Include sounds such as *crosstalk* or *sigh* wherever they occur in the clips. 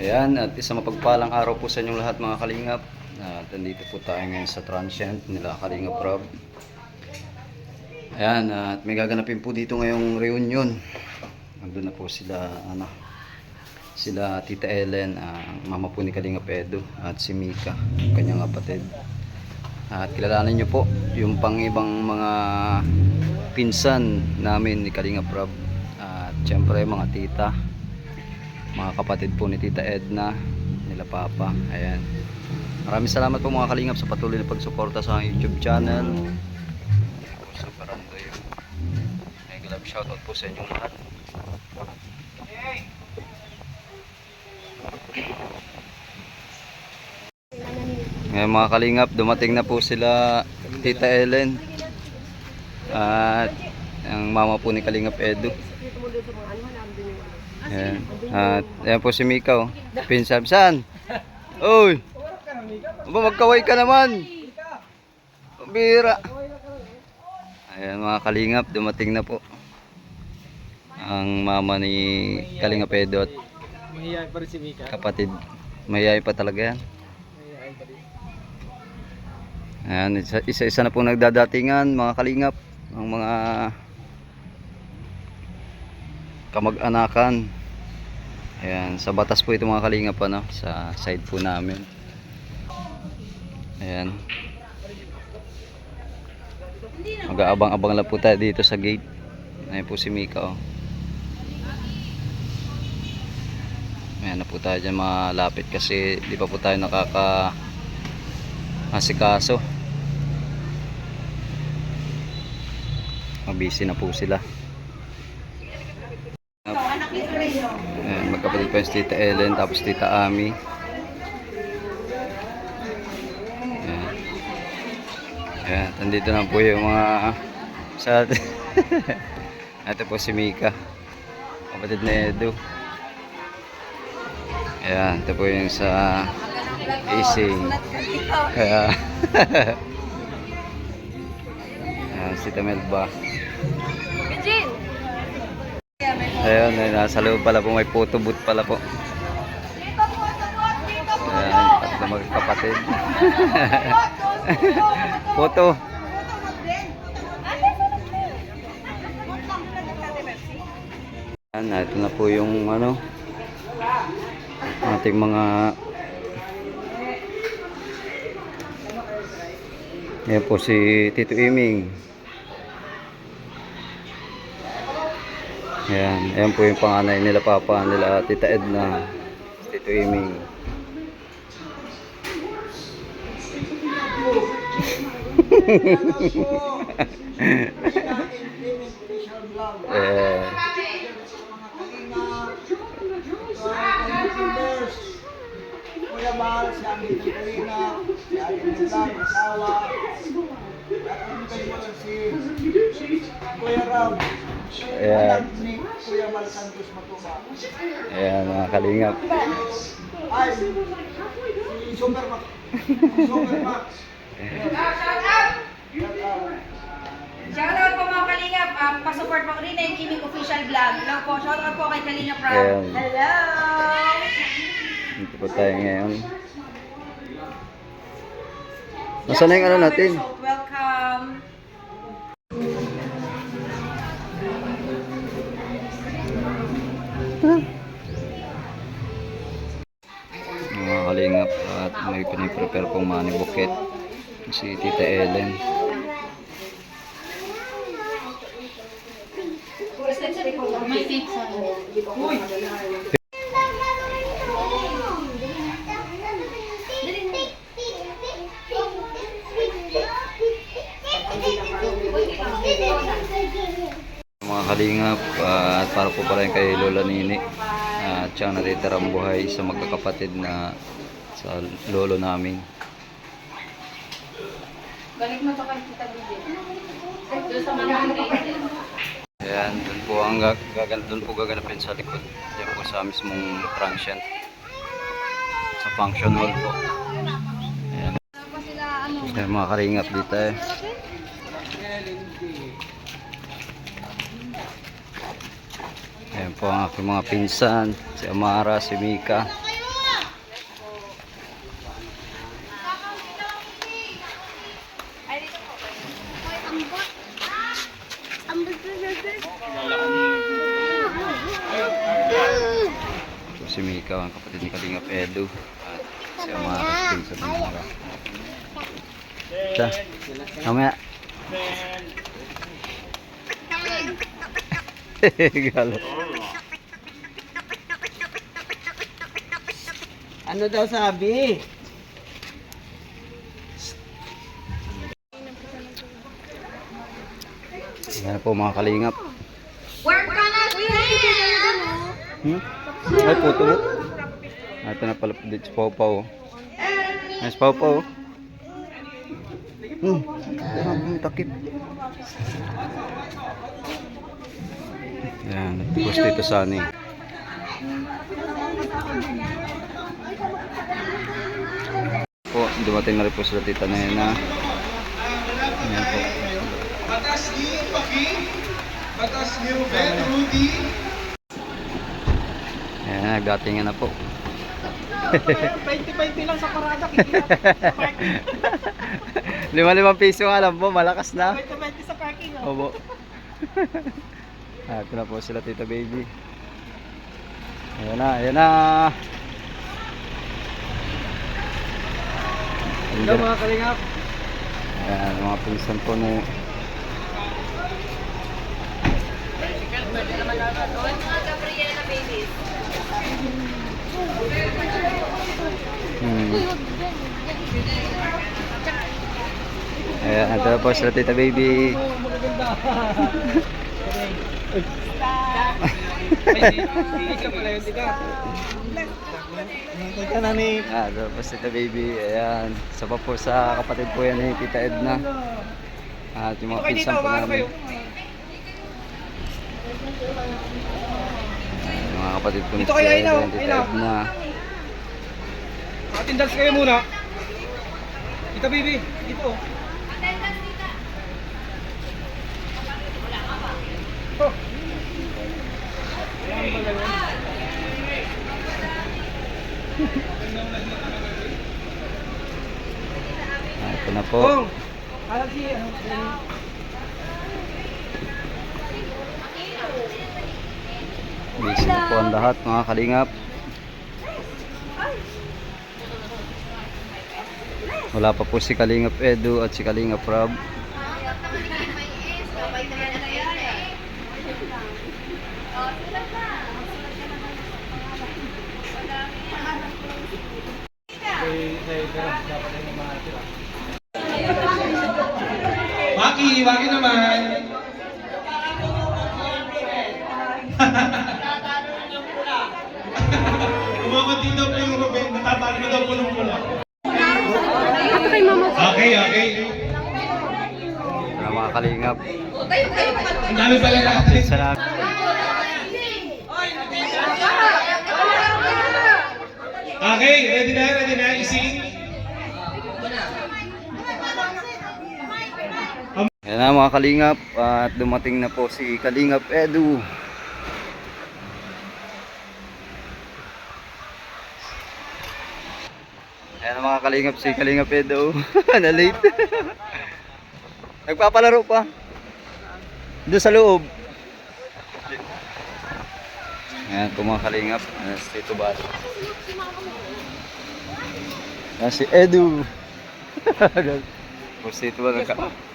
Ayan, at isang mapagpalang araw po sa inyong lahat mga kalingap. At nandito po tayo ngayon sa transient nila Kalingap Rob. Ayan, at may gaganapin po dito ngayong reunion. Nandun na po sila, ano, sila Tita Ellen, ang mama po ni Kalingap Edo, at si Mika, ang kanyang kapatid. At kilalanin nyo po yung pang ibang mga pinsan namin ni Kalingap Rob. At syempre mga tita, mga kapatid po ni Tita Edna, nila Papa. Ayan. Maraming salamat po mga kalingap sa patuloy na pagsuporta sa YouTube channel. Mega love shoutout po sa inyong lahat. Ngayon mga kalingap, dumating na po sila Tita Ellen at ang mama po ni Kalingap Edu. Ayan. At ayan po si Mika oh. Pinsam saan? Uy! Aba magkaway ka naman. Bira. Ayan mga kalingap, dumating na po. Ang mama ni Kalingap Edo at kapatid. Mayayay pa talaga yan. Ayan, isa- isa-isa na po nagdadatingan mga kalingap. Ang mga kamag-anakan. Ayan, sa batas po ito mga kalingap ano, sa side po namin. Ayan. Mag-aabang-abang lang po tayo dito sa gate. Ayan po si Mika oh. Ayan na po tayo dyan malapit kasi di pa po tayo nakaka asikaso. Mabisi na po sila. Ayan, magkapatid pa yung Tita Ellen tapos Tita Ami. Ayan. Ayan, nandito na po yung mga sa *laughs* Ito po si Mika. Kapatid na Edu. Ayan, ito po yung sa AC. Kaya *laughs* Ayan, si Tamelba. Ayun, ay, nasa loob pala po, may photo booth pala po. Ayan, tatlo magkapatid. photo. Ayan, ito na po yung ano, ating mga Ayan po si Tito Iming. Ayan, ayan po yung panganay nila papa nila Tita Edna. Tito Iming. eh, Kuya Mahal, si Angel Picolina, si Angel Vlog, asawa. At ang si Kuya Ram. Ayan. Ayan mga kalingap. Ay, si Super Mac. Super Mac. Shoutout po mga Kalingap. Um, pasupport po rin na yung Kiming official vlog. Hello po. Shoutout po kay Kalingap Rob. Hello! Dito po tayo ngayon. Nasaan na yung ano natin? Welcome. At may piniprepare pong money bucket. Si Tita Ellen. Mga kalingap at para po pala kay Lola Nini at siya ang natitirang buhay sa magkakapatid na sa lolo namin. Balik mo to kay Tita Bibi. Doon sa Ayan, doon po ang gag gagan doon po gaganapin sa likod. Diyan po sa mismong transient. Sa function hall po. Ayan. Ayan mga karingap dito eh. Ayan po ang aking mga pinsan. Si Amara, si Mika. Ito si Mika, ang kapatid ni Kalingap Edu. At si Amara, si pinsan ni Amara. Siya. Mamaya. Galo. *laughs* Ano daw sabi? Yan po mga kalingap. Work ka na, Hmm? Ay, puto mo. Ah, Ito na pala dito si Pau Pau. Ay, si Pau Pau. Hmm. Takip. Yan, tapos dito sa ano eh. Po, dumating na rin po sila tita Nena. Ayan po. Batas ni Paki, Batas ni Ruben, Rudy. Ayan, nagdatingan na po. 20-20 lang sa parada. *laughs* Lima-limang piso nga lang po, malakas na. 20-20 sa parking. Obo. *laughs* ah, ito na po sila tita baby. Ayan na, ayan na. Hello mga kalingap. Ayan, mga pinsan po babies. Hmm. Ayan, ito na po sila tita baby. *laughs* Ika na ni. Ah, ito po si tita baby. Ayan, isa pa po sa kapatid po yan ni tita Edna. At yung mga pinsan po namin. Ayan, mga kapatid po ni tita Edna, tita. Edna. Attendance kayo muna. Ito baby, dito. Oh. Ah, ito na po. Ano, Busy na po ang lahat mga kalingap. Wala pa po si Kalingap Edu at si Kalingap Rob. Maki, Maki naman. *laughs* Umakunti daw po yung Ruben, natatalo na daw po ng pula. Okay, okay. Na mga kalingap. Ang dami pala natin. Sa lahat. Okay, ready na, ready na, ising. Yan na mga kalingap at dumating na po si Kalingap Edu. Ayan na mga kalingap si Kalingap Edu. *laughs* na late. *laughs* Nagpapalaro pa. Doon sa loob. Ayan po mga kalingap. Ayan si Tito si Edu. *laughs* Kung si Tito nagka...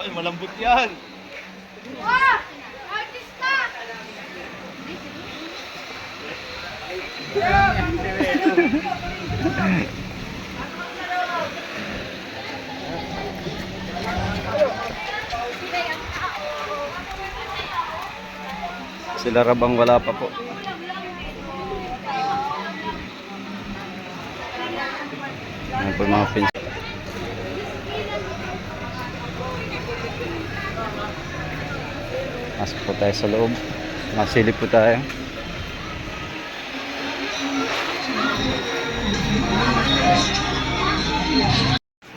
Ay, malambot yan. Sila rabang wala pa po. Yung mga. Mas po tayo sa loob. Masilip po tayo.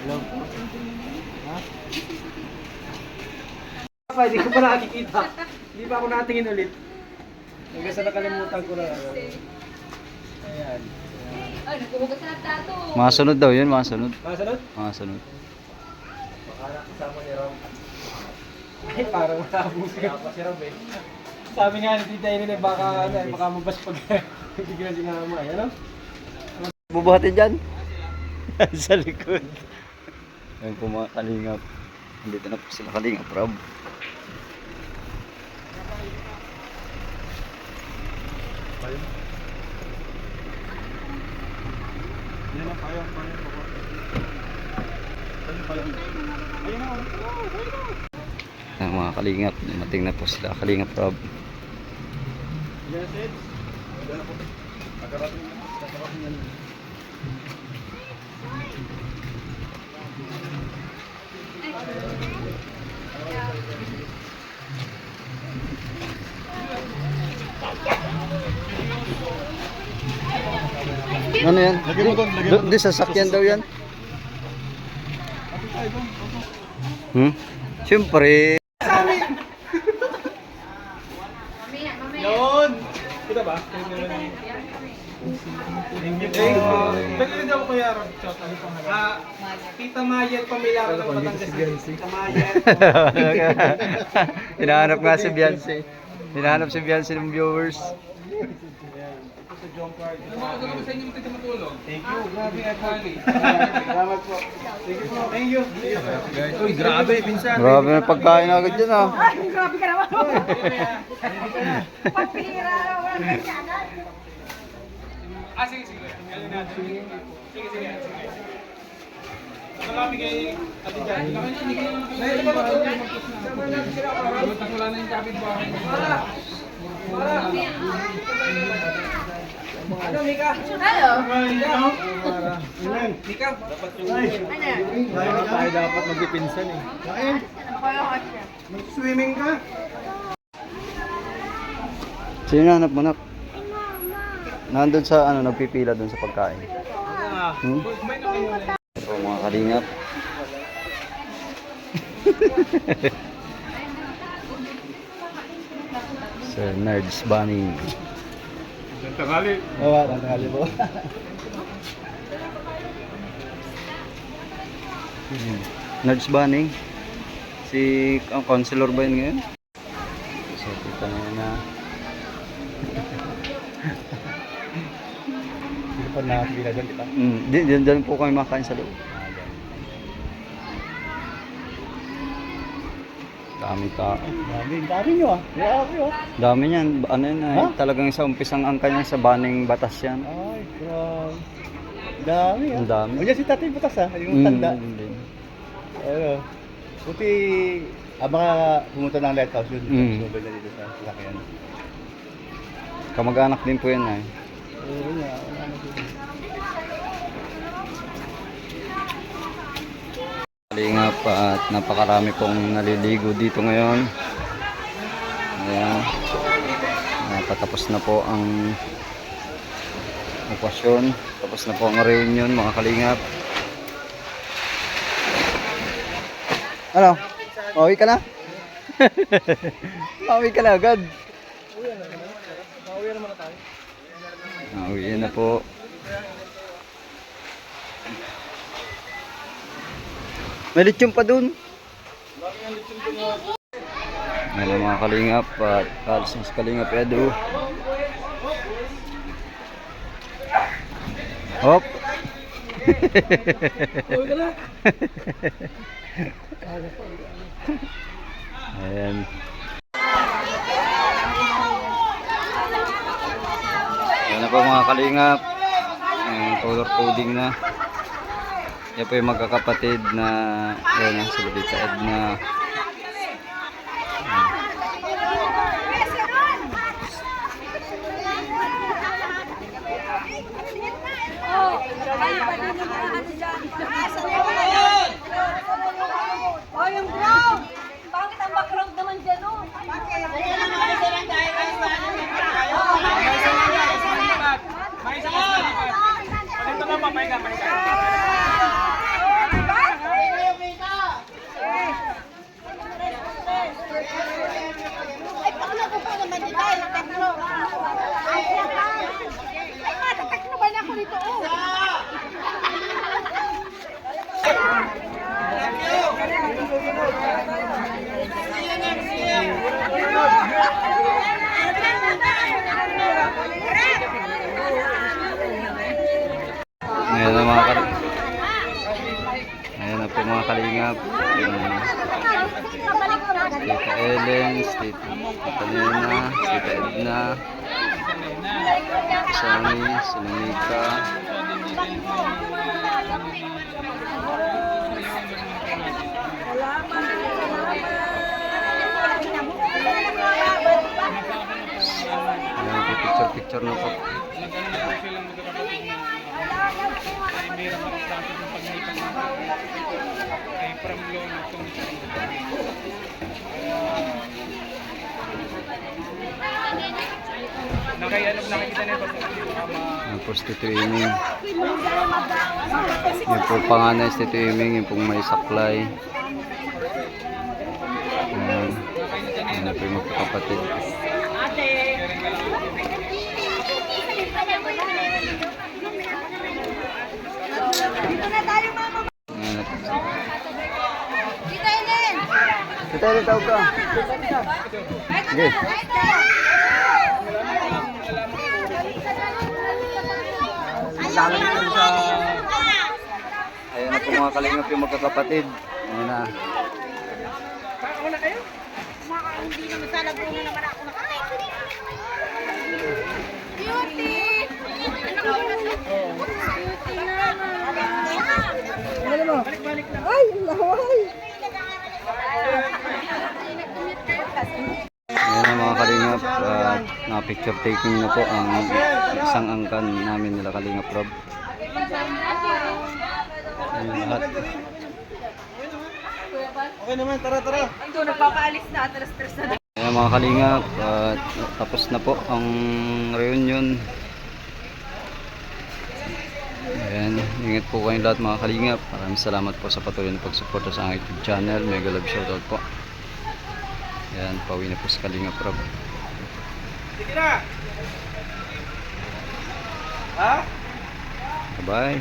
Hello. Hindi ko pa nakakikita. Hindi pa ako nakatingin ulit. Hanggang sa nakalimutan ko na. Ayan. Ay, nagbubukas na tato. Mga sunod daw yun, mga sunod. Mga sunod? Mga sunod. Baka nakasama ni Rom. Ay, parang malabos ka pa si Ram eh. Sabi nga ni Tita Ellen, eh, baka, ano, eh, baka mabas pag bigla si Mama. eh, Ano? Bubuhatin dyan. *laughs* sa likod. Ayun po mga kalingap. Andito na po sila kalingap, Rob. Yan na, payang, payang. Ayun, payang. Ayun Ang mga kalingap, dumating na po sila kalingap, Rob. Ed. Yan ako. Pagkarating na. Pagkarating yan. Ano yan? Lagyan mo doon. Di, sasakyan daw yan. Hmm? Siyempre. Ba? Thank you po. Pwede ako kuya Rob. Ah, Tita Mayet, pamilyara ng Batangas. Tita. *laughs* Hinahanap nga si Beyonce. Hinahanap si Beyonce ng viewers. Sa John Card. Thank you. Grabe, Ate. Salamat po. Thank you po. Thank you. Uy, grabe, pinsan. Grabe na pagkain agad dyan ah. Ay, grabe ka naman. Pagpira, wala na kaagad. Ah, sige, sige. Sige, sige. sige. Malapit kay Ate Jan. Ba. Wala na yung kapit bahay. Para! Para! Ano, Mika? Hello. Para. Mika? Dapat yung... Ano? Tayo dapat magpipinsan eh. Kain! Swimming ka? Sino nahanap mo na? Nandun sa ano, nagpipila dun sa pagkain. Hmm? Na. Ito mga kalingap. *laughs* Sir Nerds Bunny. Tangali. Oo, oh, tanghali po. Nerds Bunny. Si ang counselor ba yun ngayon? So, kita na na. Hindi pa nakakabila doon, di ba? Mm, di, dyan, dyan po kami makain sa loob. Dami tao. Dami, dami nyo ah. Grabe ah. Dami niyan. Ano yun? ay, Ha? Talagang sa umpisang angka niya sa baning batas yan. Ay, grabe. Dami ah. Ang dami. O yan si Tatay Butas ah, yung Mm, tanda. yun din. Ano, buti ah, mga pumunta ng lighthouse yun. Mm. Subay na dito sa sasakyan. Kamag-anak din po yan ay. Oo nga, wala na dito. Kalingap at napakarami pong naliligo dito ngayon. Ayan. Napatapos na po ang okasyon. Tapos na po ang reunion mga kalingap. Ano? Pauwi ka na? *laughs* Pauwi ka na agad. Pauwi na po. May lechon pa dun. Ano mga kalingap at kalis ng kalingap Edu. Hop. *laughs* Ayan. Yan na po mga kalingap. Color coding na. Yan po yung magkakapatid na yan ang sila dito Edna. Oh, yung ground! Bakit ang background naman dyan, oh? Bakit? Ito na, mamay ka, mamay ka. Kalingap, yung Tita Ellen, Tita Catalina, Tita Edna, Sami, Sinamika, Ayan, picture-picture na po. Nag-ano na po silang magkakapatid na ay mayroon mga traffic ng paglipat ng ay from loan at commission. Nakay ano nakikita niyo ba sa Yung prostituting. Yung po panganay sa swimming, yung pong may saklay. Ayan. Na po yung magkakapatid. Dito na tayo, mama. Ayan na po. Dito, Ellen. Ellen, tawag ka. Kahit Sige. na, na. Ayan na po mga kalingap yung magkakapatid. Ayan na. Hindi naman sana buo naman ako nakatay. Beauty! Anak ko na. Beauty naman. Ay, laway. Ayan na mga kalingap. At na-picture taking na po ang isang angkan namin nila kalingap Rob. Ayan lahat. Okay naman, tara, tara. Ito, nagpapaalis na. Atras-tras na. Ayan mga kalingap, at tapos na po ang reunion. Ayan, ingat po kayong lahat mga kalingap. Maraming salamat po sa patuloy na pagsuporta sa aking YouTube channel. Mega love shoutout po. Ayan, pauwi na po sa kalingap Rob. Sige na! Ha? Bye-bye.